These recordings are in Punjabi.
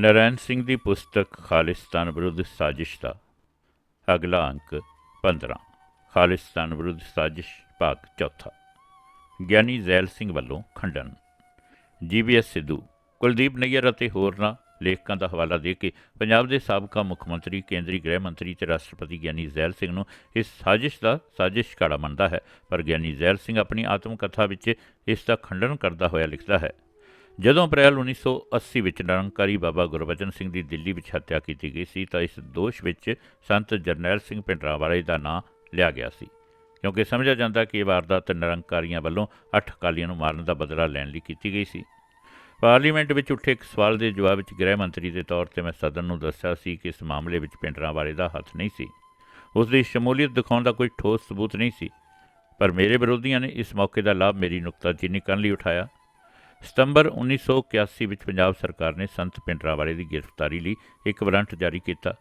ਨਰੈਣ ਸਿੰਘ ਦੀ ਪੁਸਤਕ ਖਾਲਿਸਤਾਨ ਵਿਰੁੱਧ ਸਾਜ਼ਿਸ਼ ਦਾ ਅਗਲਾ ਅੰਕ 15 ਖਾਲਿਸਤਾਨ ਵਿਰੁੱਧ ਸਾਜ਼ਿਸ਼ ਭਾਗ ਚੌਥਾ। ਗਿਆਨੀ ਜ਼ੈਲ ਸਿੰਘ ਵੱਲੋਂ ਖੰਡਨ। ਜੀਬੀਐਸ ਸਿੱਧੂ, ਕੁਲਦੀਪ ਨਈਅਰ ਅਤੇ ਹੋਰਨਾਂ ਲੇਖਕਾਂ ਦਾ ਹਵਾਲਾ ਦੇ ਕੇ ਪੰਜਾਬ ਦੇ ਸਾਬਕਾ ਮੁੱਖ ਮੰਤਰੀ, ਕੇਂਦਰੀ ਗ੍ਰਹਿ ਮੰਤਰੀ ਤੇ ਰਾਸ਼ਟਰਪਤੀ ਗਿਆਨੀ ਜ਼ੈਲ ਸਿੰਘ ਨੂੰ ਇਸ ਸਾਜ਼ਿਸ਼ ਦਾ ਸਾਜ਼ਿਸ਼ ਕਾੜਾ ਮੰਨਦਾ ਹੈ, ਪਰ ਗਿਆਨੀ ਜ਼ੈਲ ਸਿੰਘ ਆਪਣੀ ਆਤਮ ਕਥਾ ਵਿੱਚ ਇਸ ਦਾ ਖੰਡਨ ਕਰਦਾ ਹੋਇਆ ਲਿਖਦਾ ਹੈ। ਜਦੋਂ ਅਪ੍ਰੈਲ 1980 ਵਿੱਚ ਨਿਰੰਕਾਰੀ ਬਾਬਾ ਗੁਰਬਚਨ ਸਿੰਘ ਦੀ ਦਿੱਲੀ ਵਿੱਚ ਹੱਤਿਆ ਕੀਤੀ ਗਈ ਸੀ, ਤਾਂ ਇਸ ਦੋਸ਼ ਵਿੱਚ ਸੰਤ ਜਰਨੈਲ ਸਿੰਘ ਭਿੰਡਰਾਂਵਾਲੇ ਦਾ ਨਾਂ ਲਿਆ ਗਿਆ ਸੀ। ਕਿਉਂਕਿ ਸਮਝਿਆ ਜਾਂਦਾ ਕਿ ਇਹ ਵਾਰਦਾਤ ਨਿਰੰਕਾਰੀਆਂ ਵੱਲੋਂ ਅੱਠ ਅਕਾਲੀਆਂ ਨੂੰ ਮਾਰਨ ਦਾ ਬਦਲਾ ਲੈਣ ਲਈ ਕੀਤੀ ਗਈ ਸੀ। ਪਾਰਲੀਮੈਂਟ ਵਿੱਚ ਉੱਠੇ ਇੱਕ ਸਵਾਲ ਦੇ ਜਵਾਬ ਵਿੱਚ ਗ੍ਰਹਿ ਮੰਤਰੀ ਦੇ ਤੌਰ ਤੇ ਮੈਂ ਸਦਨ ਨੂੰ ਦੱਸਿਆ ਸੀ ਕਿ ਇਸ ਮਾਮਲੇ ਵਿੱਚ ਭਿੰਡਰਾਂਵਾਲੇ ਦਾ ਹੱਥ ਨਹੀਂ ਸੀ। ਉਸ ਦੀ ਸ਼ਮੂਲੀਅਤ ਦਿਖਾਉਣ ਦਾ ਕੋਈ ਠੋਸ ਸਬੂਤ ਨਹੀਂ ਸੀ। ਪਰ ਮੇਰੇ ਵਿਰੋਧੀਆਂ ਨੇ ਇਸ ਮੌਕੇ ਦਾ ਲਾਭ ਮੇਰੀ ਨੁਕਤਾਚੀਨੀ ਕਰਨ ਲਈ ਉਠਾਇਆ। ਸਤੰਬਰ 1981 ਵਿੱਚ ਪੰਜਾਬ ਸਰਕਾਰ ਨੇ ਸੰਤ ਪਿੰਡਰਾਵਾਲੇ ਦੀ ਗ੍ਰਿਫਤਾਰੀ ਲਈ ਇੱਕ ਵਾਰੰਟ ਜਾਰੀ ਕੀਤਾ।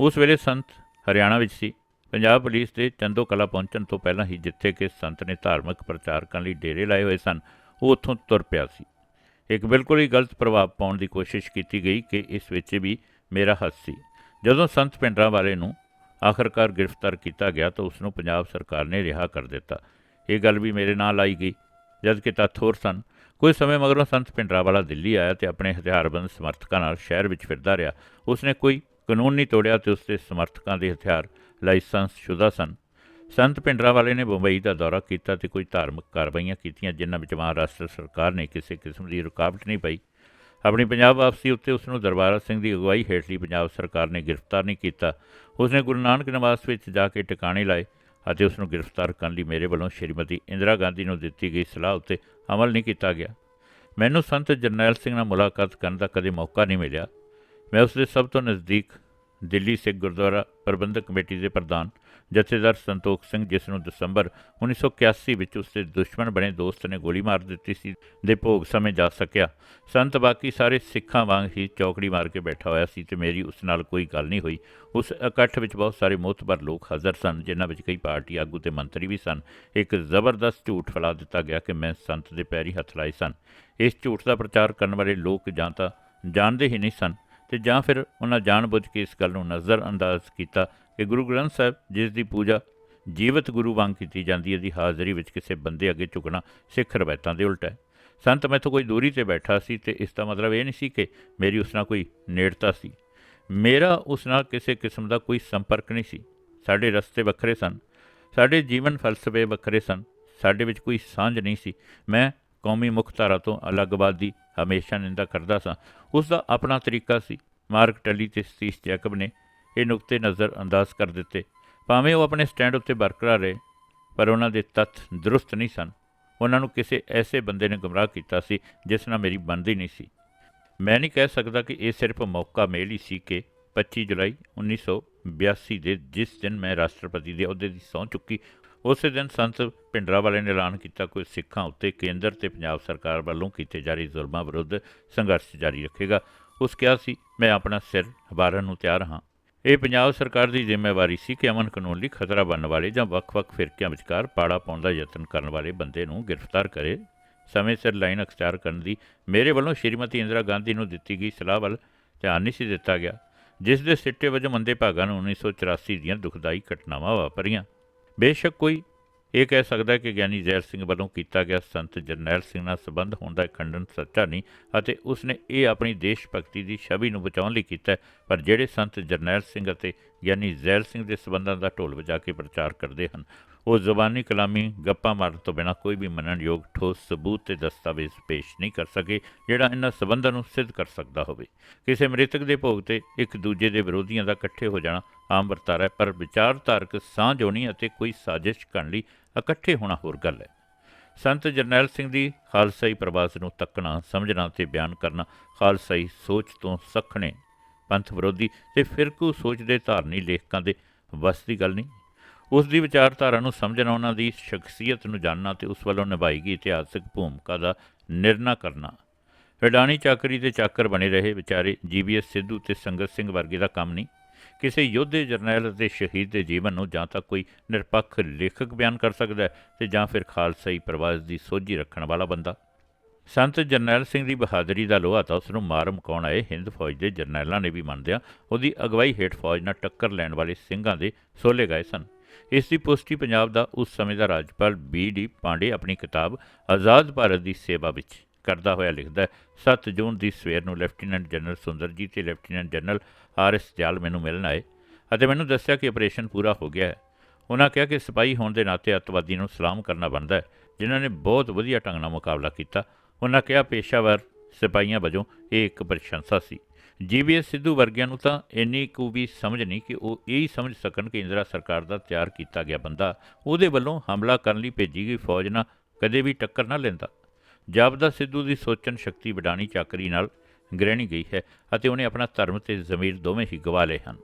ਉਸ ਵੇਲੇ ਸੰਤ ਹਰਿਆਣਾ ਵਿੱਚ ਸੀ। ਪੰਜਾਬ ਪੁਲਿਸ ਦੇ ਚੰਦੋ ਕਲਾ ਪਹੁੰਚਣ ਤੋਂ ਪਹਿਲਾਂ ਹੀ ਜਿੱਥੇ ਕਿ ਸੰਤ ਨੇ ਧਾਰਮਿਕ ਪ੍ਰਚਾਰਕਾਂ ਲਈ ਡੇਰੇ ਲਾਏ ਹੋਏ ਸਨ, ਉਹ ਉੱਥੋਂ ਤੁਰ ਪਿਆ ਸੀ। ਇੱਕ ਬਿਲਕੁਲ ਹੀ ਗਲਤ ਪ੍ਰਭਾਵ ਪਾਉਣ ਦੀ ਕੋਸ਼ਿਸ਼ ਕੀਤੀ ਗਈ ਕਿ ਇਸ ਵਿੱਚ ਵੀ ਮੇਰਾ ਹੱਥ ਸੀ। ਜਦੋਂ ਸੰਤ ਪਿੰਡਰਾਵਾਲੇ ਨੂੰ ਆਖਰਕਾਰ ਗ੍ਰਿਫਤਾਰ ਕੀਤਾ ਗਿਆ ਤਾਂ ਉਸ ਨੂੰ ਪੰਜਾਬ ਸਰਕਾਰ ਨੇ ਰਿਹਾ ਕਰ ਦਿੱਤਾ। ਇਹ ਗੱਲ ਵੀ ਮੇਰੇ ਨਾਲ ਆਈ ਗਈ ਜਦ ਕਿ ਤੱਥ ਹੋਰ ਸਨ ਕੁਝ ਸਮੇਂ ਮਗਰੋਂ ਸੰਤ ਪਿੰਡਰਾਵਾਲਾ ਦਿੱਲੀ ਆਇਆ ਤੇ ਆਪਣੇ ਹਥਿਆਰਬੰਦ ਸਮਰਥਕਾਂ ਨਾਲ ਸ਼ਹਿਰ ਵਿੱਚ ਫਿਰਦਾ ਰਿਹਾ। ਉਸਨੇ ਕੋਈ ਕਾਨੂੰਨ ਨਹੀਂ ਤੋੜਿਆ ਤੇ ਉਸਦੇ ਸਮਰਥਕਾਂ ਦੇ ਹਥਿਆਰ ਲਾਇਸੈਂਸ ਸ਼ੁਦਾ ਸਨ। ਸੰਤ ਪਿੰਡਰਾਵਾਲੇ ਨੇ ਬੰਬਈ ਦਾ ਦੌਰਾ ਕੀਤਾ ਤੇ ਕੋਈ ਧਾਰਮਿਕ ਕਾਰਵਾਈਆਂ ਕੀਤੀਆਂ ਜਿਨ੍ਹਾਂ ਵਿੱਚ ਮਹਾਰਾਸ਼ਟਰ ਸਰਕਾਰ ਨੇ ਕਿਸੇ ਕਿਸਮ ਦੀ ਰੁਕਾਵਟ ਨਹੀਂ ਪਈ। ਆਪਣੀ ਪੰਜਾਬ ਵਾਪਸੀ ਉੱਤੇ ਉਸ ਨੂੰ ਦਰਬਾਰਾ ਸਿੰਘ ਦੀ ਅਗਵਾਈ ਹੇਠਲੀ ਪੰਜਾਬ ਸਰਕਾਰ ਨੇ ਗ੍ਰਿਫਤਾਰ ਨਹੀਂ ਕੀਤਾ। ਉਸਨੇ ਗੁਰੂ ਨਾਨਕ ਨਿਵਾਸ ਵਿੱਚ ਜਾ ਕੇ ਟਿਕਾਣੇ ਲਾਏ ਅਤੇ ਉਸ ਨੂੰ ਗ੍ਰਿਫਤਾਰ ਕਰਨ ਲਈ ਮੇਰੇ ਵੱਲੋਂ ਸ਼੍ਰੀਮਤੀ ਇੰਦਰਾ ਗਾਂਧੀ ਨੂੰ ਦਿੱਤੀ ਗਈ ਸਲਾਹ ਉੱਤੇ ਅਮਲ ਨਹੀਂ ਕੀਤਾ ਗਿਆ। ਮੈਨੂੰ ਸੰਤ ਜਰਨੈਲ ਸਿੰਘ ਨਾਲ ਮੁਲਾਕਾਤ ਕਰਨ ਦਾ ਕਦੇ ਮੌਕਾ ਨਹੀਂ ਮਿਲਿਆ। ਮੈਂ ਉਸ ਦੇ ਸਭ ਤੋਂ ਨਜ਼ਦੀਕ ਦਿੱਲੀ ਸਿੱਖ ਗੁਰਦੁਆਰਾ ਪ੍ਰਬੰਧਕ ਕਮੇਟੀ ਦੇ ਪ੍ਰਧਾਨ ਜਥੇਦਾਰ ਸੰਤੋਖ ਸਿੰਘ, ਜਿਸ ਨੂੰ ਦਸੰਬਰ 1981 ਵਿੱਚ ਉਸ ਦੇ ਦੁਸ਼ਮਣ ਬਣੇ ਦੋਸਤ ਨੇ ਗੋਲੀ ਮਾਰ ਦਿੱਤੀ ਸੀ, ਦੇ ਭੋਗ ਸਮੇਂ ਜਾ ਸਕਿਆ। ਸੰਤ ਬਾਕੀ ਸਾਰੇ ਸਿੱਖਾਂ ਵਾਂਗ ਹੀ ਚੌਕੜੀ ਮਾਰ ਕੇ ਬੈਠਾ ਹੋਇਆ ਸੀ ਤੇ ਮੇਰੀ ਉਸ ਨਾਲ ਕੋਈ ਗੱਲ ਨਹੀਂ ਹੋਈ। ਉਸ ਇਕੱਠ ਵਿੱਚ ਬਹੁਤ ਸਾਰੇ ਮੋਤਬਰ ਲੋਕ ਹਾਜ਼ਰ ਸਨ, ਜਿਨ੍ਹਾਂ ਵਿੱਚ ਕਈ ਪਾਰਟੀ ਆਗੂ ਤੇ ਮੰਤਰੀ ਵੀ ਸਨ। ਇੱਕ ਜ਼ਬਰਦਸਤ ਝੂਠ ਫੈਲਾ ਦਿੱਤਾ ਗਿਆ ਕਿ ਮੈਂ ਸੰਤ ਦੇ ਪੈਰੀ ਹੱਥ ਲਾਏ ਸਨ। ਇਸ ਝੂਠ ਦਾ ਪ੍ਰਚਾਰ ਕਰਨ ਵਾਲੇ ਲੋਕ ਜਾਂ ਤਾਂ ਜਾਣਦੇ ਹੀ ਨਹੀਂ ਸਨ ਤੇ ਜਾਂ ਫਿਰ ਉਹਨਾਂ ਜਾਣਬੁੱਝ ਕੇ ਇਸ ਗੱਲ ਨੂੰ ਨਜ਼ਰ ਅੰਦਾਜ਼ ਕੀਤਾ ਕਿ ਗੁਰੂ ਗ੍ਰੰਥ ਸਾਹਿਬ, ਜਿਸ ਦੀ ਪੂਜਾ ਜੀਵਤ ਗੁਰੂ ਵਾਂਗ ਕੀਤੀ ਜਾਂਦੀ ਹੈ ਦੀ ਹਾਜ਼ਰੀ ਵਿੱਚ ਕਿਸੇ ਬੰਦੇ ਅੱਗੇ ਝੁਕਣਾ ਸਿੱਖ ਰਵਾਇਤਾਂ ਦੇ ਉਲਟ ਹੈ। ਸੰਤ ਮੈਥੋਂ ਕੋਈ ਦੂਰੀ ਤੇ ਬੈਠਾ ਸੀ ਤੇ ਇਸ ਦਾ ਮਤਲਬ ਇਹ ਨਹੀਂ ਸੀ ਕਿ ਮੇਰੀ ਉਸ ਨਾਲ ਕੋਈ ਨੇੜਤਾ ਸੀ। ਮੇਰਾ ਉਸ ਨਾਲ ਕਿਸੇ ਕਿਸਮ ਦਾ ਕੋਈ ਸੰਪਰਕ ਨਹੀਂ ਸੀ। ਸਾਡੇ ਰਸਤੇ ਵੱਖਰੇ ਸਨ। ਸਾਡੇ ਜੀਵਨ ਫਲਸਫੇ ਵੱਖਰੇ ਸਨ। ਸਾਡੇ ਵਿੱਚ ਕੋਈ ਸਾਂਝ ਨਹੀਂ ਸੀ। ਮੈਂ ਕੌਮੀ ਮੁਖਤਾਰਾ ਤੋਂ ਅਲੱਗਵਾਦੀ ਹਮੇਸ਼ਾ ਨਿੰਦਾ ਕਰਦਾ ਸਾਂ। ਉਸ ਦਾ ਆਪਣਾ ਤਰੀਕਾ ਸੀ। ਮਾਰਕ ਟਲੀ ਤੇ ਸਤੀਸ਼ ਜੈਕਬ ਨੇ ਇਹ ਨੁਕਤੇ ਨਜ਼ਰ ਅੰਦਾਜ਼ ਕਰ ਦਿੱਤੇ। ਭਾਵੇਂ ਉਹ ਆਪਣੇ ਸਟੈਂਡ ਉੱਤੇ ਬਰਕਰਾਰ ਰਹੇ, ਪਰ ਉਹਨਾਂ ਦੇ ਤੱਥ ਦਰੁਸਤ ਨਹੀਂ ਸਨ। ਉਹਨਾਂ ਨੂੰ ਕਿਸੇ ਐਸੇ ਬੰਦੇ ਨੇ ਗੁੰਮਰਾਹ ਕੀਤਾ ਸੀ, ਜਿਸ ਨਾਲ ਮੇਰੀ ਬਣਦੀ ਨਹੀਂ ਸੀ। ਮੈਂ ਨਹੀਂ ਕਹਿ ਸਕਦਾ ਕਿ ਇਹ ਸਿਰਫ ਮੌਕਾ ਮੇਲ ਹੀ ਸੀ ਕਿ 25 ਜੁਲਾਈ 1982 ਦੇ ਜਿਸ ਦਿਨ ਮੈਂ ਰਾਸ਼ਟਰਪਤੀ ਦੇ ਅਹੁਦੇ ਦੀ ਸਹੁੰ ਚੁੱਕੀ, ਉਸੇ ਦਿਨ ਸੰਤ ਪਿੰਡਰਾਵਾਲੇ ਨੇ ਐਲਾਨ ਕੀਤਾ ਕਿ ਸਿੱਖਾਂ ਉੱਤੇ ਕੇਂਦਰ ਤੇ ਪੰਜਾਬ ਸਰਕਾਰ ਵੱਲੋਂ ਕੀਤੇ ਜਾ ਰਹੇ ਜ਼ੁਲਮਾਂ ਵਿਰੁੱਧ ਸੰਘਰਸ਼ ਜਾਰੀ ਰੱਖੇਗਾ। ਉਸ ਕਿਹਾ ਸੀ, ਮੈਂ ਆਪਣਾ ਸਿਰ ਹਬਾਰਨ ਨੂੰ ਤਿਆਰ ਹਾਂ। ਇਹ ਪੰਜਾਬ ਸਰਕਾਰ ਦੀ ਜ਼ਿੰਮੇਵਾਰੀ ਸੀ ਕਿ ਅਮਨ ਕਾਨੂੰਨ ਲਈ ਖਤਰਾ ਬਣਨ ਵਾਲੇ ਜਾਂ ਵੱਖ-ਵੱਖ ਫਿਰਕਿਆਂ ਵਿਚਕਾਰ ਪਾੜਾ ਪਾਉਣ ਦਾ ਯਤਨ ਕਰਨ ਵਾਲੇ ਬੰਦੇ ਨੂੰ ਗ੍ਰਿਫਤਾਰ ਕਰੇ। ਸਮੇਂ ਸਿਰ ਲਾਈਨ ਅਖਤਿਆਰ ਕਰਨ ਦੀ ਮੇਰੇ ਵੱਲੋਂ ਸ਼੍ਰੀਮਤੀ ਇੰਦਰਾ ਗਾਂਧੀ ਨੂੰ ਦਿੱਤੀ ਗਈ ਸਲਾਹ ਵੱਲ ਧਿਆਨ ਨਹੀਂ ਸੀ ਦਿੱਤਾ ਗਿਆ, ਜਿਸ ਦੇ ਸਿੱਟੇ ਵਜੋਂ ਮੰਦੇ ਭਾਗਾਂ ਨੂੰ 1984 ਦੀਆਂ ਦੁਖਦਾਈ ਘਟਨਾਵਾਂ ਵਾਪਰੀਆਂ। ਬੇਸ਼ੱਕ ਕੋਈ ਇਹ ਕਹਿ ਸਕਦਾ ਕਿ ਗਿਆਨੀ ਜ਼ੈਲ ਸਿੰਘ ਵੱਲੋਂ ਕੀਤਾ ਗਿਆ ਸੰਤ ਜਰਨੈਲ ਸਿੰਘ ਨਾਲ ਸੰਬੰਧ ਹੋਣ ਦਾ ਖੰਡਨ ਸੱਚਾ ਨਹੀਂ ਅਤੇ ਉਸਨੇ ਇਹ ਆਪਣੀ ਦੇਸ਼ ਭਗਤੀ ਦੀ ਛਵੀ ਨੂੰ ਬਚਾਉਣ ਲਈ ਕੀਤਾ ਪਰ ਜਿਹੜੇ ਸੰਤ ਜਰਨੈਲ ਸਿੰਘ ਅਤੇ ਗਿਆਨੀ ਜ਼ੈਲ ਸਿੰਘ ਦੇ ਸੰਬੰਧਾਂ ਦਾ ਢੋਲ ਵਜਾ ਕੇ ਪ੍ਰਚਾਰ ਕਰਦੇ ਹਨ ਉਹ ਜ਼ੁਬਾਨੀ ਕਲਾਮੀ ਗੱਪਾਂ ਮਾਰਨ ਤੋਂ ਬਿਨਾਂ ਕੋਈ ਵੀ ਮੰਨਣਯੋਗ ਠੋਸ ਸਬੂਤ ਤੇ ਦਸਤਾਵੇਜ਼ ਪੇਸ਼ ਨਹੀਂ ਕਰ ਸਕੇ, ਜਿਹੜਾ ਇਹਨਾਂ ਸਬੰਧਾਂ ਨੂੰ ਸਿੱਧ ਕਰ ਸਕਦਾ ਹੋਵੇ। ਕਿਸੇ ਮ੍ਰਿਤਕ ਦੇ ਭੋਗ ਤੇ ਇੱਕ ਦੂਜੇ ਦੇ ਵਿਰੋਧੀਆਂ ਦਾ ਇਕੱਠੇ ਹੋ ਜਾਣਾ ਆਮ ਵਰਤਾਰਾ ਹੈ, ਪਰ ਵਿਚਾਰਧਾਰਕ ਸਾਂਝ ਹੋਣੀ ਅਤੇ ਕੋਈ ਸਾਜ਼ਿਸ਼ ਕਰਨ ਲਈ ਇਕੱਠੇ ਹੋਣਾ ਹੋਰ ਗੱਲ ਹੈ। ਸੰਤ ਜਰਨੈਲ ਸਿੰਘ ਦੀ ਖਾਲਸਾਈ ਪ੍ਰਵਾਸ ਨੂੰ ਤੱਕਣਾ, ਸਮਝਣਾ ਤੇ ਬਿਆਨ ਕਰਨਾ ਖਾਲਸਾਈ ਸੋਚ ਤੋਂ ਸਖਣੇ, ਪੰਥ ਵਿਰੋਧੀ ਤੇ ਫਿਰਕੂ ਸੋਚ ਦੇ ਧਾਰਨੀ ਲੇਖਕਾਂ ਦੇ ਵਸ ਦੀ ਗੱਲ ਨਹੀਂ। ਉਸ ਦੀ ਵਿਚਾਰਧਾਰਾ ਨੂੰ ਸਮਝਣਾ, ਉਹਨਾਂ ਦੀ ਸ਼ਖਸੀਅਤ ਨੂੰ ਜਾਣਨਾ ਤੇ ਉਸ ਵੱਲੋਂ ਨਿਭਾਈ ਗਈ ਇਤਿਹਾਸਕ ਭੂਮਿਕਾ ਦਾ ਨਿਰਣਾ ਕਰਨਾ। ਰਡਾਣੀ ਚਾਕਰੀ ਦੇ ਚਾਕਰ ਬਣੇ ਰਹੇ। ਵਿਚਾਰੇ ਜੀਬੀਐਸ ਸਿੱਧੂ ਤੇ ਸੰਗਤ ਸਿੰਘ ਵਰਗੇ ਦਾ ਕੰਮ ਨਹੀਂ। ਕਿਸੇ ਯੋਧੇ, ਜਰਨੈਲ ਅਤੇ ਸ਼ਹੀਦ ਦੇ ਜੀਵਨ ਨੂੰ ਜਾਂ ਤਾਂ ਕੋਈ ਨਿਰਪੱਖ ਲੇਖਕ ਬਿਆਨ ਕਰ ਸਕਦਾ ਹੈ ਤੇ ਜਾਂ ਫਿਰ ਖਾਲਸਾਈ ਪ੍ਰਵਾਸ ਦੀ ਸੋਝੀ ਰੱਖਣ ਵਾਲਾ ਬੰਦਾ। ਸੰਤ ਜਰਨੈਲ ਸਿੰਘ ਦੀ ਬਹਾਦਰੀ ਦਾ ਲੋਹਾ ਤਾਂ ਉਸ ਨੂੰ ਮਾਰ ਮੁਕਾਉਣ ਆਏ ਹਿੰਦ ਫੌਜ ਦੇ ਜਰਨੈਲਾਂ ਨੇ ਵੀ ਮੰਨਦਿਆਂ ਉਹਦੀ ਅਗਵਾਈ ਹੇਠ ਫੌਜ ਨਾਲ ਟੱਕਰ ਲੈਣ ਵਾਲੇ ਸਿੰਘਾਂ ਦੇ ਸੋਲੇ ਗਏ ਸਨ। ਇਸ ਦੀ ਪੁਸ਼ਟੀ ਪੰਜਾਬ ਦਾ ਉਸ ਸਮੇਂ ਦਾ ਰਾਜਪਾਲ ਬੀ ਡੀ ਪਾਂਡੇ ਆਪਣੀ ਕਿਤਾਬ ਆਜ਼ਾਦ ਭਾਰਤ ਦੀ ਸੇਵਾ ਵਿੱਚ ਕਰਦਾ ਹੋਇਆ ਲਿਖਦਾ ਹੈ। 7 ਜੂਨ ਦੀ ਸਵੇਰ ਨੂੰ ਲੈਫਟੀਨੈਂਟ ਜਨਰਲ ਸੁੰਦਰਜੀਤ ਤੇ lieutenant general R S Dayal ਮੈਨੂੰ ਮਿਲਣ ਆਏ ਅਤੇ ਮੈਨੂੰ ਦੱਸਿਆ ਕਿ ਆਪਰੇਸ਼ਨ ਪੂਰਾ ਹੋ ਗਿਆ ਹੈ। ਉਹਨਾਂ ਕਿਹਾ ਕਿ ਸਿਪਾਹੀ ਹੋਣ ਦੇ ਨਾਤੇ ਅੱਤਵਾਦੀ ਨੂੰ ਸਲਾਮ ਕਰਨਾ ਬਣਦਾ ਹੈ, ਜਿਨ੍ਹਾਂ ਨੇ ਬਹੁਤ ਵਧੀਆ ਢੰਗ ਨਾਲ ਮੁਕਾਬਲਾ ਕੀਤਾ। ਉਹਨਾਂ ਕਿਹਾ ਪੇਸ਼ਾਵਰ ਸਿਪਾਹੀਆਂ ਵਜੋਂ ਇਹ ਇੱਕ ਪ੍ਰਸ਼ੰਸਾ ਸੀ। ਜੀਬੀਐਸ ਸਿੱਧੂ ਵਰਗਿਆਂ ਨੂੰ ਤਾਂ ਇੰਨੀ ਕੁ ਵੀ ਸਮਝ ਨਹੀਂ ਕਿ ਉਹ ਇਹ ਹੀ ਸਮਝ ਸਕਣ ਕਿ ਇੰਦਰਾ ਸਰਕਾਰ ਦਾ ਤਿਆਰ ਕੀਤਾ ਗਿਆ ਬੰਦਾ ਉਹਦੇ ਵੱਲੋਂ ਹਮਲਾ ਕਰਨ ਲਈ ਭੇਜੀ ਗਈ ਫੌਜ ਨਾਲ ਕਦੇ ਵੀ ਟੱਕਰ ਨਾ ਲੈਂਦਾ। ਜਾਪਦਾ ਸਿੱਧੂ ਦੀ ਸੋਚਣ ਸ਼ਕਤੀ ਵਡਾਣੀ ਚਾਕਰੀ ਨਾਲ ਗ੍ਰਹਿਣੀ ਗਈ ਹੈ ਅਤੇ ਉਹਨੇ ਆਪਣਾ ਧਰਮ ਤੇ ਜ਼ਮੀਰ ਦੋਵੇਂ ਹੀ ਗਵਾ ਲਏ ਹਨ।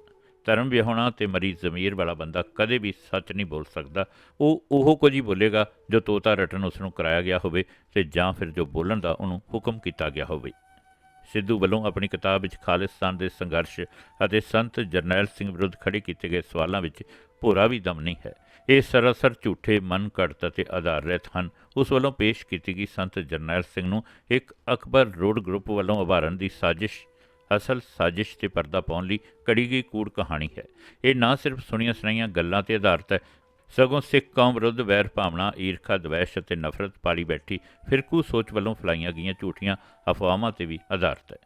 ਧਰਮ ਵਿਆਹੁਣਾ ਤੇ ਮਰੀ ਜ਼ਮੀਰ ਵਾਲਾ ਬੰਦਾ ਕਦੇ ਵੀ ਸੱਚ ਨਹੀਂ ਬੋਲ ਸਕਦਾ। ਉਹ ਉਹ ਕੁਝ ਹੀ ਬੋਲੇਗਾ ਜੋ ਤੋਤਾ ਰਟਨ ਉਸ ਨੂੰ ਕਰਾਇਆ ਗਿਆ ਹੋਵੇ ਤੇ ਜਾਂ ਫਿਰ ਜੋ ਬੋਲਣ ਦਾ ਉਹਨੂੰ ਹੁਕਮ ਕੀਤਾ ਗਿਆ ਹੋਵੇ। ਸਿੱਧੂ ਵੱਲੋਂ ਆਪਣੀ ਕਿਤਾਬ ਵਿੱਚ ਖਾਲਿਸਤਾਨ ਦੇ ਸੰਘਰਸ਼ ਅਤੇ ਸੰਤ ਜਰਨੈਲ ਸਿੰਘ ਵਿਰੁੱਧ ਖੜੇ ਕੀਤੇ ਗਏ ਸਵਾਲਾਂ ਵਿੱਚ ਭੋਰਾ ਵੀ ਦਮ ਨਹੀਂ ਹੈ। ਇਹ ਸਰਾਸਰ ਝੂਠੇ ਮਨ ਘੜਤ ਅਤੇ ਆਧਾਰ ਰਹਿਤ ਹਨ। ਉਸ ਵੱਲੋਂ ਪੇਸ਼ ਕੀਤੀ ਗਈ ਸੰਤ ਜਰਨੈਲ ਸਿੰਘ ਨੂੰ ਇੱਕ ਅਕਬਰ ਰੋਡ ਗਰੁੱਪ ਵੱਲੋਂ ਉਭਾਰਨ ਦੀ ਸਾਜ਼ਿਸ਼, ਅਸਲ ਸਾਜ਼ਿਸ਼ ਤੇ ਪਰਦਾ ਪਾਉਣ ਲਈ ਕੜੀ ਗਈ ਕੂੜ ਕਹਾਣੀ ਹੈ। ਇਹ ਨਾ ਸਿਰਫ ਸੁਣੀਆਂ ਸੁਣਾਈਆਂ ਗੱਲਾਂ ਤੇ ਆਧਾਰਿਤ ਹੈ ਸਗੋਂ ਸਿੱਖ ਕੌਮ ਵਿਰੁੱਧ ਵੈਰ ਭਾਵਨਾ, ਈਰਖਾ, ਦਵੈਸ਼ ਅਤੇ ਨਫ਼ਰਤ ਪਾਲੀ ਬੈਠੀ, ਫਿਰਕੂ ਸੋਚ ਵੱਲੋਂ ਫਲਾਈਆਂ ਗਈਆਂ ਝੂਠੀਆਂ ਅਫਵਾਹਾਂ ਤੇ ਵੀ ਆਧਾਰਿਤ ਹੈ।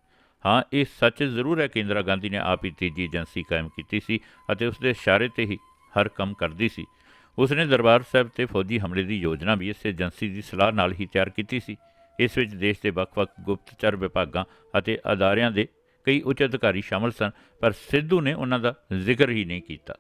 ਹਾਂ, ਇਹ ਸੱਚ ਜ਼ਰੂਰ ਹੈ ਕਿ ਇੰਦਰਾ ਗਾਂਧੀ ਨੇ ਆਪ ਹੀ ਤੀਜੀ ਏਜੰਸੀ ਕਾਇਮ ਕੀਤੀ ਸੀ ਅਤੇ ਉਸ ਦੇ ਇਸ਼ਾਰੇ ਤੇ ਹੀ ਹਰ ਕੰਮ ਕਰਦੀ ਸੀ। ਉਸ ਨੇ ਦਰਬਾਰ ਸਾਹਿਬ ਤੇ ਫੌਜੀ ਹਮਲੇ ਦੀ ਯੋਜਨਾ ਵੀ ਇਸ ਏਜੰਸੀ ਦੀ ਸਲਾਹ ਨਾਲ ਹੀ ਤਿਆਰ ਕੀਤੀ ਸੀ। ਇਸ ਵਿੱਚ ਦੇਸ਼ ਦੇ ਵੱਖ-ਵੱਖ ਗੁਪਤਚਰ ਵਿਭਾਗਾਂ ਅਤੇ ਅਦਾਰਿਆਂ ਦੇ ਕਈ ਉੱਚ ਅਧਿਕਾਰੀ ਸ਼ਾਮਲ ਸਨ, ਪਰ ਸਿੱਧੂ ਨੇ ਉਹਨਾਂ ਦਾ ਜ਼ਿਕਰ ਹੀ ਨਹੀਂ ਕੀਤਾ।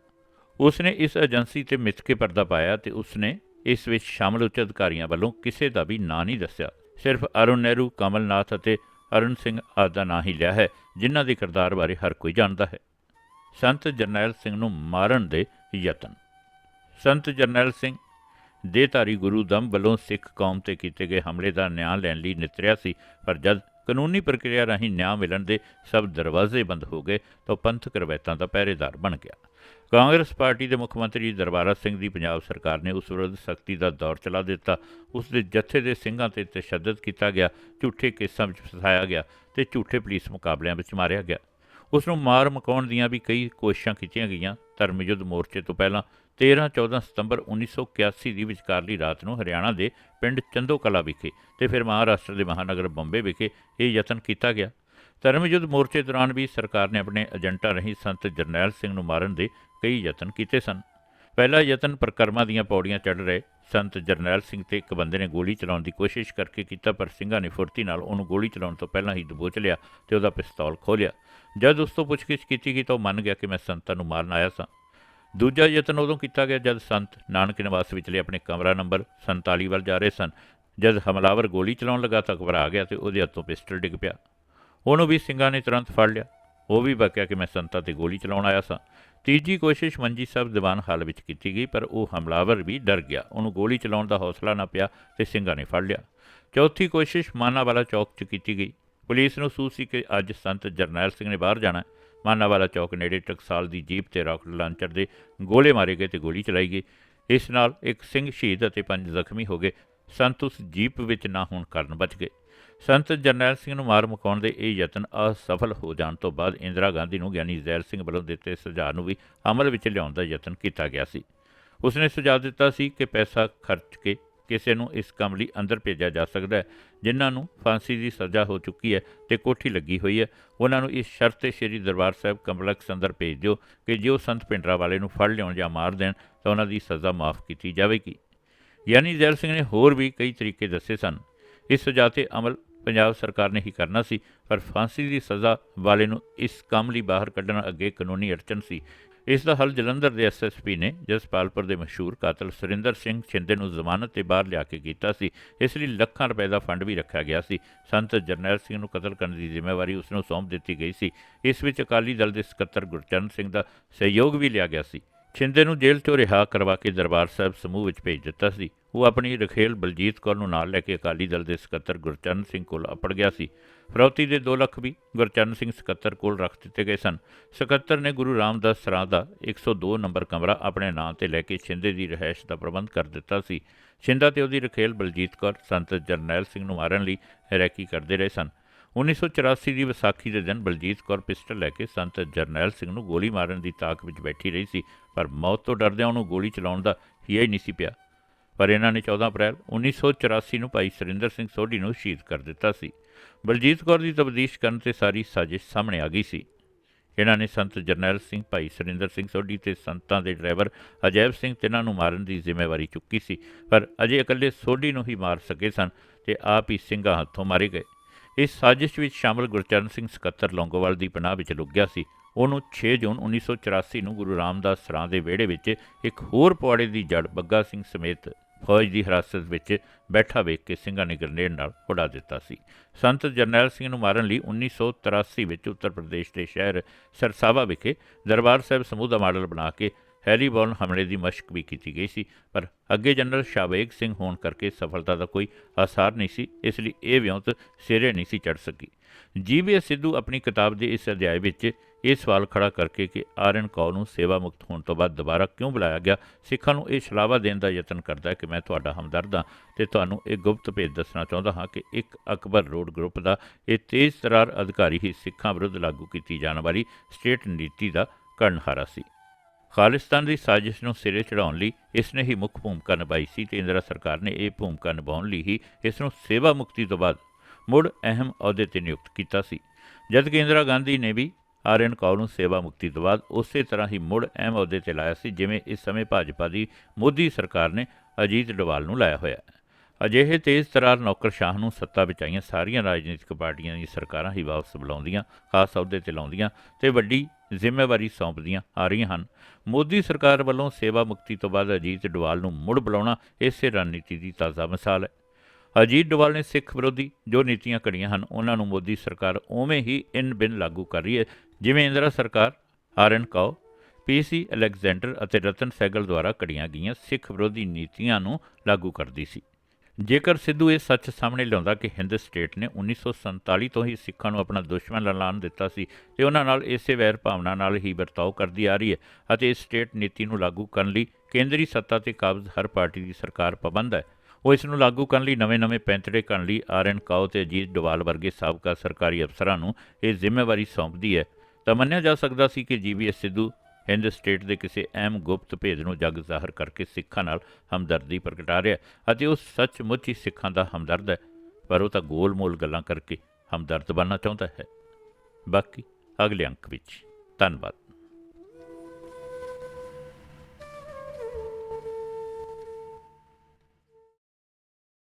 ਉਸ ਨੇ ਇਸ ਏਜੰਸੀ ਤੇ ਮਿੱਥ ਕੇ ਪਰਦਾ ਪਾਇਆ ਤੇ ਉਸ ਨੇ ਇਸ ਵਿੱਚ ਸ਼ਾਮਲ ਉੱਚ ਅਧਿਕਾਰੀਆਂ ਵੱਲੋਂ ਕਿਸੇ ਦਾ ਵੀ ਨਾਂ ਨਹੀਂ ਦੱਸਿਆ। ਸਿਰਫ ਅਰੁਣ ਨਹਿਰੂ, ਕਮਲਨਾਥ ਅਤੇ ਅਰੁਣ ਸਿੰਘ ਆਦਿ ਦਾ ਨਾਂ ਹੀ ਲਿਆ ਹੈ, ਜਿਨ੍ਹਾਂ ਦੇ ਕਿਰਦਾਰ ਬਾਰੇ ਹਰ ਕੋਈ ਜਾਣਦਾ ਹੈ। ਸੰਤ ਜਰਨੈਲ ਸਿੰਘ ਨੂੰ ਮਾਰਨ ਦੇ ਯਤਨ। ਸੰਤ ਜਰਨੈਲ ਸਿੰਘ ਦੇਹਧਾਰੀ ਗੁਰੂ ਦਮ ਵੱਲੋਂ ਸਿੱਖ ਕੌਮ ਤੇ ਕੀਤੇ ਗਏ ਹਮਲੇ ਦਾ ਨਿਆਂ ਲੈਣ ਲਈ ਨਿਤਰਿਆ ਸੀ, ਪਰ ਜਦ ਕਾਨੂੰਨੀ ਪ੍ਰਕਿਰਿਆ ਰਾਹੀਂ ਨਿਆਂ ਮਿਲਣ ਦੇ ਸਭ ਦਰਵਾਜ਼ੇ ਬੰਦ ਹੋ ਗਏ, ਤਾਂ ਉਹ ਪੰਥਕ ਰਵਾਇਤਾਂ ਦਾ ਪਹਿਰੇਦਾਰ ਬਣ ਗਿਆ। ਕਾਂਗਰਸ ਪਾਰਟੀ ਦੇ ਮੁੱਖ ਮੰਤਰੀ ਦਰਬਾਰਾ ਸਿੰਘ ਦੀ ਪੰਜਾਬ ਸਰਕਾਰ ਨੇ ਉਸ ਵਿਰੁੱਧ ਸਖਤੀ ਦਾ ਦੌਰ ਚਲਾ ਦਿੱਤਾ। ਉਸ ਦੇ ਜੱਥੇ ਦੇ ਸਿੰਘਾਂ ਤੇ ਤਸ਼ੱਦਦ ਕੀਤਾ ਗਿਆ, ਝੂਠੇ ਕੇਸਾਂ ਵਿੱਚ ਫਸਾਇਆ ਗਿਆ ਤੇ ਝੂਠੇ ਪੁਲਿਸ ਮੁਕਾਬਲਿਆਂ ਵਿੱਚ ਮਾਰਿਆ ਗਿਆ। ਉਸ ਨੂੰ ਮਾਰ ਮਕਾਉਣ ਦੀਆਂ ਵੀ ਕਈ ਕੋਸ਼ਿਸ਼ਾਂ ਕੀਤੀਆਂ ਗਈਆਂ। ਧਰਮਯੁੱਧ ਮੋਰਚੇ ਤੋਂ ਪਹਿਲਾਂ 13-14 ਸਤੰਬਰ 1981 ਦੀ ਵਿਚਕਾਰਲੀ ਰਾਤ ਨੂੰ ਹਰਿਆਣਾ ਦੇ ਪਿੰਡ ਚੰਦੋਕਲਾ ਵਿਖੇ ਤੇ ਫਿਰ ਮਹਾਰਾਸ਼ਟਰ ਦੇ ਮਹਾਨਗਰ ਬੰਬੇ ਵਿਖੇ ਇਹ ਯਤਨ ਕੀਤਾ ਗਿਆ। ਧਰਮ ਯੁੱਧ ਮੋਰਚੇ ਦੌਰਾਨ ਵੀ ਸਰਕਾਰ ਨੇ ਆਪਣੇ ਏਜੰਟਾਂ ਰਾਹੀਂ ਸੰਤ ਜਰਨੈਲ ਸਿੰਘ ਨੂੰ ਮਾਰਨ ਦੇ ਕਈ ਯਤਨ ਕੀਤੇ ਸਨ। ਪਹਿਲਾ ਯਤਨ ਪ੍ਰਕਰਮਾਂ ਦੀਆਂ ਪੌੜੀਆਂ ਚੜ੍ਹ ਰਹੇ ਸੰਤ ਜਰਨੈਲ ਸਿੰਘ ਤੇ ਇੱਕ ਬੰਦੇ ਨੇ ਗੋਲੀ ਚਲਾਉਣ ਦੀ ਕੋਸ਼ਿਸ਼ ਕਰਕੇ ਕੀਤਾ, ਪਰ ਸਿੰਘਾਂ ਨੇ ਫੁਰਤੀ ਨਾਲ ਉਹਨੂੰ ਗੋਲੀ ਚਲਾਉਣ ਤੋਂ ਪਹਿਲਾਂ ਹੀ ਦਬੋਚ ਲਿਆ ਤੇ ਉਹਦਾ ਪਿਸਤੌਲ ਖੋਲਿਆ ਜਦ ਉਸ ਤੋਂ ਪੁੱਛਗਿੱਛ ਕੀਤੀ ਗਈ ਤਾਂ ਉਹ ਮੰਨ ਗਿਆ ਕਿ ਮੈਂ ਸੰਤਾਂ ਨੂੰ ਮਾਰਨ ਆਇਆ ਸਾਂ। ਦੂਜਾ ਯਤਨ ਉਦੋਂ ਕੀਤਾ ਗਿਆ ਜਦ ਸੰਤ ਨਾਨਕ ਨਿਵਾਸ ਵਿਚਲੇ ਆਪਣੇ ਕਮਰਾ ਨੰਬਰ 47 ਵੱਲ ਜਾ ਰਹੇ ਸਨ। ਜਦ ਹਮਲਾਵਰ ਗੋਲੀ ਚਲਾਉਣ ਲੱਗਾ ਤਾਂ ਘਬਰਾ ਗਿਆ ਤੇ ਉਹਦੇ ਹੱਥੋਂ ਪਿਸਟਲ ਡਿੱਗ ਪਿਆ। ਉਹਨੂੰ ਵੀ ਸਿੰਘਾਂ ਨੇ ਤੁਰੰਤ ਫੜ ਲਿਆ। ਉਹ ਵੀ ਬਕਿਆ ਕਿ ਮੈਂ ਸੰਤਾਂ ਤੇ ਗੋਲੀ ਚਲਾਉਣ ਆਇਆ ਸਾਂ। ਤੀਜੀ ਕੋਸ਼ਿਸ਼ ਮੰਜੀ ਸਾਹਿਬ ਦੀਵਾਨ ਹਾਲ ਵਿੱਚ ਕੀਤੀ ਗਈ, ਪਰ ਉਹ ਹਮਲਾਵਰ ਵੀ ਡਰ ਗਿਆ। ਉਹਨੂੰ ਗੋਲੀ ਚਲਾਉਣ ਦਾ ਹੌਸਲਾ ਨਾ ਪਿਆ ਤੇ ਸਿੰਘਾਂ ਨੇ ਫੜ ਲਿਆ। ਚੌਥੀ ਕੋਸ਼ਿਸ਼ ਮਾਨਾਵਾਲਾ ਚੌਕ 'ਚ ਕੀਤੀ ਗਈ। ਪੁਲਿਸ ਨੂੰ ਸੂਚ ਸੀ ਕਿ ਅੱਜ ਸੰਤ ਜਰਨੈਲ ਸਿੰਘ ਨੇ ਬਾਹਰ ਜਾਣਾ ਮਾਨਾਵਾਲਾ ਚੌਕ ਨੇੜੇ ਟਕਸਾਲ ਦੀ ਜੀਪ ਤੇ ਰਾਕਟ ਲਾਂਚਰ ਦੇ ਗੋਲੇ ਮਾਰੇ ਗਏ ਤੇ ਗੋਲੀ ਚਲਾਈ ਗਈ। ਇਸ ਨਾਲ ਇੱਕ ਸਿੰਘ ਸ਼ਹੀਦ ਅਤੇ ਪੰਜ ਜ਼ਖਮੀ ਹੋ ਗਏ। ਸੰਤ ਉਸ ਜੀਪ ਵਿੱਚ ਨਾ ਹੋਣ ਕਾਰਨ ਬਚ ਗਏ। ਸੰਤ ਜਰਨੈਲ ਸਿੰਘ ਨੂੰ ਮਾਰ ਮੁਕਾਉਣ ਦੇ ਇਹ ਯਤਨ ਅਸਫਲ ਹੋ ਜਾਣ ਤੋਂ ਬਾਅਦ ਇੰਦਰਾ ਗਾਂਧੀ ਨੂੰ ਗਿਆਨੀ ਜ਼ੈਲ ਸਿੰਘ ਵੱਲੋਂ ਦਿੱਤੇ ਸੁਝਾਅ ਨੂੰ ਵੀ ਅਮਲ ਵਿੱਚ ਲਿਆਉਣ ਦਾ ਯਤਨ ਕੀਤਾ ਗਿਆ ਸੀ। ਉਸਨੇ ਸੁਝਾਅ ਦਿੱਤਾ ਸੀ ਕਿ ਪੈਸਾ ਖਰਚ ਕੇ ਕਿਸੇ ਨੂੰ ਇਸ ਕੰਮ ਲਈ ਅੰਦਰ ਭੇਜਿਆ ਜਾ ਸਕਦਾ ਹੈ, ਜਿਨ੍ਹਾਂ ਨੂੰ ਫਾਂਸੀ ਦੀ ਸਜ਼ਾ ਹੋ ਚੁੱਕੀ ਹੈ ਤੇ ਕੋਠੀ ਲੱਗੀ ਹੋਈ ਹੈ। ਉਹਨਾਂ ਨੂੰ ਇਸ ਸ਼ਰਤ ਤੇ ਸ੍ਰੀ ਦਰਬਾਰ ਸਾਹਿਬ ਕੰਪਲੈਕਸ ਅੰਦਰ ਭੇਜ ਦਿਓ ਕਿ ਜੇ ਉਹ ਸੰਤ ਪਿੰਡਰਾ ਵਾਲੇ ਨੂੰ ਫੜ ਲਿਆਉਣ ਜਾਂ ਮਾਰ ਦੇਣ, ਤਾਂ ਉਹਨਾਂ ਦੀ ਸਜ਼ਾ ਮਾਫ ਕੀਤੀ ਜਾਵੇਗੀ। ਯਾਨੀ ਜ਼ੈਲ ਸਿੰਘ ਨੇ ਹੋਰ ਵੀ ਕਈ ਤਰੀਕੇ ਦੱਸੇ ਸਨ। ਇਸ ਸਜ਼ਾ ਤੇ ਅਮਲ ਪੰਜਾਬ ਸਰਕਾਰ ਨੇ ਹੀ ਕਰਨਾ ਸੀ, ਪਰ ਫਾਂਸੀ ਦੀ ਸਜ਼ਾ ਵਾਲੇ ਨੂੰ ਇਸ ਕੰਮ ਲਈ ਬਾਹਰ ਕੱਢਣ ਅੱਗੇ ਕਾਨੂੰਨੀ ਅੜਚਨ ਸੀ। ਇਸ ਦਾ ਹੱਲ ਜਲੰਧਰ ਦੇ ਐਸਐਸਪੀ ਨੇ ਜਸਪਾਲਪੁਰ ਦੇ ਮਸ਼ਹੂਰ ਕਾਤਲ ਸੁਰਿੰਦਰ ਸਿੰਘ ਛਿੰਦੇ ਨੂੰ ਜ਼ਮਾਨਤ ਤੇ ਬਾਹਰ ਲਿਆ ਕੇ ਕੀਤਾ ਸੀ। ਇਸ ਲਈ ਲੱਖਾਂ ਰੁਪਏ ਦਾ ਫੰਡ ਵੀ ਰੱਖਿਆ ਗਿਆ ਸੀ। ਸੰਤ ਜਰਨੈਲ ਸਿੰਘ ਨੂੰ ਕਤਲ ਕਰਨ ਦੀ ਜ਼ਿੰਮੇਵਾਰੀ ਉਸ ਨੂੰ ਸੌਂਪ ਦਿੱਤੀ ਗਈ ਸੀ। ਇਸ ਵਿੱਚ ਅਕਾਲੀ ਦਲ ਦੇ ਸਕੱਤਰ ਗੁਰਚਰਨ ਸਿੰਘ ਦਾ ਸਹਿਯੋਗ ਵੀ ਲਿਆ ਗਿਆ ਸੀ। ਛਿੰਦੇ ਨੂੰ ਜੇਲ੍ਹ ਤੋਂ ਰਿਹਾ ਕਰਵਾ ਕੇ ਦਰਬਾਰ ਸਾਹਿਬ ਸਮੂਹ ਵਿੱਚ ਭੇਜ ਦਿੱਤਾ ਸੀ। ਉਹ ਆਪਣੀ ਰਖੇਲ ਬਲਜੀਤ ਕੌਰ ਨੂੰ ਨਾਲ ਲੈ ਕੇ ਅਕਾਲੀ ਦਲ ਦੇ ਸਕੱਤਰ ਗੁਰਚਰਨ ਸਿੰਘ ਕੋਲ ਅਪੜ ਗਿਆ ਸੀ। ਫਰੌਤੀ ਦੇ 2 ਲੱਖ ਵੀ ਗੁਰਚਰਨ ਸਿੰਘ ਸਕੱਤਰ ਕੋਲ ਰੱਖ ਦਿੱਤੇ ਗਏ ਸਨ। ਸਕੱਤਰ ਨੇ ਗੁਰੂ ਰਾਮਦਾਸ ਸਰਾਂ ਦਾ 102 ਨੰਬਰ ਕਮਰਾ ਆਪਣੇ ਨਾਂ ਤੇ ਲੈ ਕੇ ਛਿੰਦੇ ਦੀ ਰਿਹਾਇਸ਼ ਦਾ ਪ੍ਰਬੰਧ ਕਰ ਦਿੱਤਾ ਸੀ। ਛਿੰਦਾ ਤੇ ਉਹਦੀ ਰਖੇਲ ਬਲਜੀਤ ਕੌਰ ਸੰਤ ਜਰਨੈਲ ਸਿੰਘ ਨੂੰ ਮਾਰਨ ਲਈ ਰੈਕੀ ਕਰਦੇ ਰਹੇ ਸਨ। 1984 ਦੀ ਵਿਸਾਖੀ ਦੇ ਦਿਨ ਬਲਜੀਤ ਕੌਰ ਪਿਸਟਲ ਲੈ ਕੇ ਸੰਤ ਜਰਨੈਲ ਸਿੰਘ ਨੂੰ ਗੋਲੀ ਮਾਰਨ ਦੀ ਤਾਕ ਵਿੱਚ ਬੈਠੀ ਰਹੀ ਸੀ, ਪਰ ਮੌਤ ਤੋਂ ਡਰਦਿਆਂ ਉਹਨੂੰ ਗੋਲੀ ਚਲਾਉਣ ਦਾ ਹੀ ਨਹੀਂ ਸੀ ਪਿਆ। ਪਰ ਇਹਨਾਂ ਨੇ 14 ਅਪ੍ਰੈਲ 1984 ਨੂੰ ਭਾਈ ਸੁਰਿੰਦਰ ਸਿੰਘ ਸੋਢੀ ਨੂੰ ਸ਼ਹੀਦ ਕਰ ਦਿੱਤਾ ਸੀ। ਬਲਜੀਤ ਕੌਰ ਦੀ ਤਬਦੀਸ਼ ਕਰਨ ਤੇ ਸਾਰੀ ਸਾਜ਼ਿਸ਼ ਸਾਹਮਣੇ ਆ ਗਈ ਸੀ। ਇਹਨਾਂ ਨੇ ਸੰਤ ਜਰਨੈਲ ਸਿੰਘ, ਭਾਈ ਸੁਰਿੰਦਰ ਸਿੰਘ ਸੋਢੀ ਤੇ ਸੰਤਾਂ ਦੇ ਡਰਾਈਵਰ ਅਜੈਬ ਸਿੰਘ ਤਿੰਨਾਂ ਨੂੰ ਮਾਰਨ ਦੀ ਜ਼ਿੰਮੇਵਾਰੀ ਚੁੱਕੀ ਸੀ, ਪਰ ਅਜੇ ਇਕੱਲੇ ਸੋਢੀ ਨੂੰ ਹੀ ਮਾਰ ਸਕੇ ਸਨ ਤੇ ਆਪ ਹੀ ਸਿੰਘਾਂ ਹੱਥੋਂ ਮਾਰੇ ਗਏ। ਇਸ ਸਾਜ਼ਿਸ਼ ਵਿੱਚ ਸ਼ਾਮਲ ਗੁਰਚਰਨ ਸਿੰਘ ਸਕੱਤਰ ਲੌਂਗੋਵਾਲ ਦੀ ਪਨਾਹ ਵਿੱਚ ਲੁਕ ਗਿਆ ਸੀ। ਉਹਨੂੰ 6 ਜੂਨ 1984 ਨੂੰ ਗੁਰੂ ਰਾਮਦਾਸ ਸਰਾਂ ਦੇ ਵਿਹੜੇ ਵਿੱਚ ਇੱਕ ਹੋਰ ਪੌੜੇ ਦੀ ਜੜ ਬੱਗਾ ਸਿੰਘ ਸਮੇਤ ਫੌਜ ਦੀ ਹਿਰਾਸਤ ਵਿੱਚ ਬੈਠਾ ਵੇਖ ਕੇ ਸਿੰਘਾਂ ਨੇ ਗ੍ਰਨੇਡ ਨਾਲ ਉਡਾ ਦਿੱਤਾ ਸੀ। ਸੰਤ ਜਰਨੈਲ ਸਿੰਘ ਨੂੰ ਮਾਰਨ ਲਈ 1983 ਵਿੱਚ ਉੱਤਰ ਪ੍ਰਦੇਸ਼ ਦੇ ਸ਼ਹਿਰ ਸਰਸਾਵਾ ਵਿਖੇ ਦਰਬਾਰ ਸਾਹਿਬ ਸਮੂਹ ਦਾ ਮਾਡਲ ਬਣਾ ਕੇ ਹੈਰੀਬੌਰਨ ਹਮਲੇ ਦੀ ਮਸ਼ਕ ਵੀ ਕੀਤੀ ਗਈ ਸੀ। ਪਰ ਅੱਗੇ ਜਨਰਲ ਸ਼ਾਬੇਗ ਸਿੰਘ ਹੋਣ ਕਰਕੇ ਸਫਲਤਾ ਦਾ ਕੋਈ ਆਸਾਰ ਨਹੀਂ ਸੀ, ਇਸ ਲਈ ਇਹ ਵਿਉਂਤ ਸਿਰੇ ਨਹੀਂ ਸੀ ਚੜ ਸਕੀ। ਜੀਬੀਐਸ ਸਿੱਧੂ ਆਪਣੀ ਕਿਤਾਬ ਦੇ ਇਸ ਅਧਿਆਇ ਵਿੱਚ ਇਹ ਸਵਾਲ ਖੜਾ ਕਰਕੇ ਕਿ ਆਰਨ ਕੌਰ ਨੂੰ ਸੇਵਾ ਮੁਕਤ ਹੋਣ ਤੋਂ ਬਾਅਦ ਦੁਬਾਰਾ ਕਿਉਂ ਬੁਲਾਇਆ ਗਿਆ? ਸਿੱਖਾਂ ਨੂੰ ਇਹ ਛਲਾਵਾ ਦੇਣ ਦਾ ਯਤਨ ਕਰਦਾ ਹੈ ਕਿ ਮੈਂ ਤੁਹਾਡਾ ਹਮਦਰਦ ਹਾਂ ਤੇ ਤੁਹਾਨੂੰ ਇਹ ਗੁਪਤ ਭੇਦ ਦੱਸਣਾ ਚਾਹੁੰਦਾ ਹਾਂ ਕਿ ਇੱਕ ਅਕਬਰ ਰੋਡ ਗਰੁੱਪ ਦਾ ਇਹ ਤੇਜ਼ ਤਰਾਰ ਅਧਿਕਾਰੀ ਹੀ ਸਿੱਖਾਂ ਵਿਰੁੱਧ ਲਾਗੂ ਕੀਤੀ ਜਾਣ ਵਾਲੀ ਸਟੇਟ ਨੀਤੀ ਦਾ ਕਰਨਹਾਰਾ ਸੀ। ਖਾਲਿਸਤਾਨ ਦੀ ਸਾਜ਼ਿਸ਼ ਨੂੰ ਸਿਰੇ ਚੜਾਉਣ ਲਈ ਇਸ ਨੇ ਹੀ ਮੁੱਖ ਭੂਮਿਕਾ ਨਿਭਾਈ ਸੀ ਤੇ ਇੰਦਰਾ ਸਰਕਾਰ ਨੇ ਇਹ ਭੂਮਿਕਾ ਨਿਭਾਉਣ ਲਈ ਹੀ ਇਸ ਨੂੰ ਸੇਵਾ ਮੁਕਤੀ ਤੋਂ ਬਾਅਦ ਮੁੜ ਅਹਿਮ ਅਹੁਦੇ ਤੇ ਨਿਯੁਕਤ ਕੀਤਾ ਸੀ। ਜਦ ਕਿ ਇੰਦਰਾ ਗਾਂਧੀ ਨੇ ਵੀ ਆਰਿਅਨ ਕੌਰ ਨੂੰ ਸੇਵਾ ਮੁਕਤੀ ਤੋਂ ਬਾਅਦ ਉਸੇ ਤਰ੍ਹਾਂ ਹੀ ਮੁੜ ਅਹਿਮ ਅਹੁਦੇ ਤੇ ਲਾਇਆ ਸੀ, ਜਿਵੇਂ ਇਸ ਸਮੇਂ ਭਾਜਪਾ ਦੀ ਮੋਦੀ ਸਰਕਾਰ ਨੇ ਅਜੀਤ ਡੋਵਾਲ ਨੂੰ ਲਾਇਆ ਹੋਇਆ ਹੈ। ਅਜਿਹੇ ਤੇਜ਼ ਤਰਾਰ ਨੌਕਰਸ਼ਾਹ ਨੂੰ ਸੱਤਾ ਵਿੱਚ ਆਈਆਂ ਸਾਰੀਆਂ ਰਾਜਨੀਤਿਕ ਪਾਰਟੀਆਂ ਦੀਆਂ ਸਰਕਾਰਾਂ ਹੀ ਵਾਪਸ ਬੁਲਾਉਂਦੀਆਂ, ਖਾਸ ਅਹੁਦੇ ਤੇ ਲਾਉਂਦੀਆਂ ਤੇ ਵੱਡੀ ਜ਼ਿੰਮੇਵਾਰੀ ਸੌਂਪਦੀਆਂ ਆ ਰਹੀਆਂ ਹਨ। ਮੋਦੀ ਸਰਕਾਰ ਵੱਲੋਂ ਸੇਵਾ ਮੁਕਤੀ ਤੋਂ ਬਾਅਦ ਅਜੀਤ ਡੋਵਾਲ ਨੂੰ ਮੁੜ ਬੁਲਾਉਣਾ ਇਸੇ ਰਣਨੀਤੀ ਦੀ ਤਾਜ਼ਾ ਮਿਸਾਲ ਹੈ। ਅਜੀਤ ਡੋਵਾਲ ਨੇ ਸਿੱਖ ਵਿਰੋਧੀ ਜੋ ਨੀਤੀਆਂ ਘੜੀਆਂ ਹਨ, ਉਹਨਾਂ ਨੂੰ ਮੋਦੀ ਸਰਕਾਰ ਉਵੇਂ ਹੀ ਇਨ ਬਿਨ ਲਾਗੂ ਕਰ ਰਹੀ ਹੈ ਜਿਵੇਂ ਇੰਦਰਾ ਸਰਕਾਰ ਆਰਨ ਕਾਓ ਪੀਸੀ ਅਲੈਗਜ਼ੈਂਡਰ ਅਤੇ ਰਤਨ ਸੈਗਲ ਦੁਆਰਾ ਕੜੀਆਂ ਗਈਆਂ ਸਿੱਖ ਵਿਰੋਧੀ ਨੀਤੀਆਂ ਨੂੰ ਲਾਗੂ ਕਰਦੀ ਸੀ। ਜੇਕਰ ਸਿੱਧੂ ਇਹ ਸੱਚ ਸਾਹਮਣੇ ਲਿਆਉਂਦਾ ਕਿ ਹਿੰਦ ਸਟੇਟ ਨੇ 1947 ਤੋਂ ਹੀ ਸਿੱਖਾਂ ਨੂੰ ਆਪਣਾ ਦੁਸ਼ਮਣ ਐਲਾਨ ਦਿੱਤਾ ਸੀ ਤੇ ਉਹਨਾਂ ਨਾਲ ਇਸੇ ਵੈਰ ਭਾਵਨਾ ਨਾਲ ਹੀ ਵਰਤਾਓ ਕਰਦੀ ਆ ਰਹੀ ਹੈ ਅਤੇ ਇਸ ਸਟੇਟ ਨੀਤੀ ਨੂੰ ਲਾਗੂ ਕਰਨ ਲਈ ਕੇਂਦਰੀ ਸੱਤਾ ਤੇ ਕਾਬਜ਼ ਹਰ ਪਾਰਟੀ ਦੀ ਸਰਕਾਰ ਪਾਬੰਦ ਹੈ। ਉਹ ਇਸ ਨੂੰ ਲਾਗੂ ਕਰਨ ਲਈ ਨਵੇਂ-ਨਵੇਂ ਪੈਂਤੜੇ ਕਰਨ ਲਈ ਆਰਨ ਕਾਓ ਤੇ ਅਜੀਤ ਡੋਵਾਲ ਵਰਗੇ ਸਾਬਕਾ ਸਰਕਾਰੀ ਅਫਸਰਾਂ ਨੂੰ ਇਹ ਜ਼ਿੰਮੇਵਾਰੀ ਸੌਂਪਦੀ ਹੈ। ਤਾਂ ਮੰਨਿਆ ਜਾ ਸਕਦਾ ਸੀ ਕਿ ਜੀਵੀਐਸ ਸਿੱਧੂ ਹਿੰਦ ਸਟੇਟ ਦੇ ਕਿਸੇ ਅਹਿਮ ਗੁਪਤ ਭੇਦ ਨੂੰ ਜਗ ਜ਼ਾਹਰ ਕਰਕੇ ਸਿੱਖਾਂ ਨਾਲ ਹਮਦਰਦੀ ਪ੍ਰਗਟਾ ਰਿਹਾ ਅਤੇ ਉਹ ਸੱਚਮੁੱਚ ਹੀ ਸਿੱਖਾਂ ਦਾ ਹਮਦਰਦ ਹੈ, ਪਰ ਉਹ ਤਾਂ ਗੋਲ-ਮੋਲ ਗੱਲਾਂ ਕਰਕੇ ਹਮਦਰਦ ਬਣਨਾ ਚਾਹੁੰਦਾ ਹੈ। ਬਾਕੀ ਅਗਲੇ ਅੰਕ ਵਿੱਚ। ਧੰਨਵਾਦ।